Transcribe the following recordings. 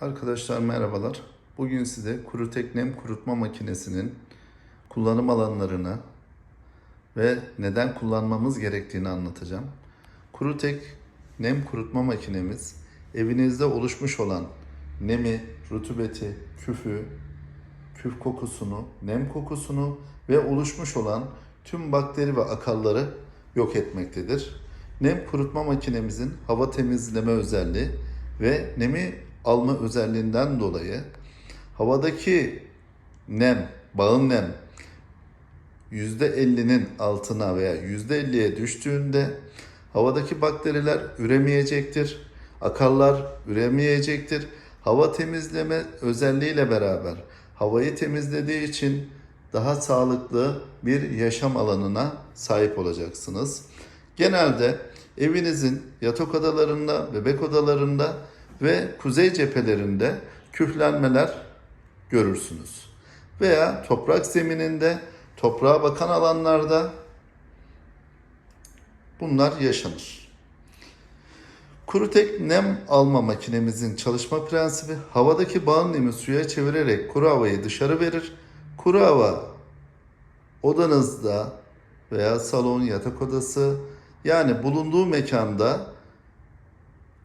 Arkadaşlar merhabalar. Bugün size Kurutek nem kurutma makinesinin kullanım alanlarını ve neden kullanmamız gerektiğini anlatacağım. Kurutek nem kurutma makinemiz evinizde oluşmuş olan nemi, rutubeti, küfü, küf kokusunu, nem kokusunu ve oluşmuş olan tüm bakteri ve akalları yok etmektedir. Nem kurutma makinemizin hava temizleme özelliği ve nemi alma özelliğinden dolayı havadaki nem, bağın nem %50'nin altına veya %50'ye düştüğünde havadaki bakteriler üremeyecektir. Akallar üremeyecektir. Hava temizleme özelliğiyle beraber havayı temizlediği için daha sağlıklı bir yaşam alanına sahip olacaksınız. Genelde evinizin yatak odalarında, bebek odalarında ve kuzey cephelerinde küflenmeler görürsünüz. Veya toprak zemininde, toprağa bakan alanlarda bunlar yaşanır. Kurutek nem alma makinemizin çalışma prensibi havadaki bağın nemi suya çevirerek kuru havayı dışarı verir. Kuru hava odanızda veya salon, yatak odası yani bulunduğu mekanda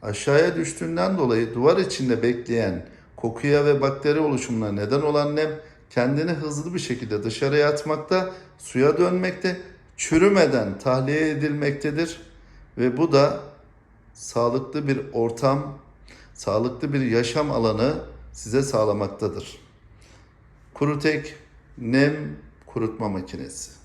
aşağıya düştüğünden dolayı duvar içinde bekleyen kokuya ve bakteri oluşumuna neden olan nem kendini hızlı bir şekilde dışarıya atmakta, suya dönmekte, çürümeden tahliye edilmektedir ve bu da sağlıklı bir ortam, sağlıklı bir yaşam alanı size sağlamaktadır. Kurutek nem kurutma makinesi.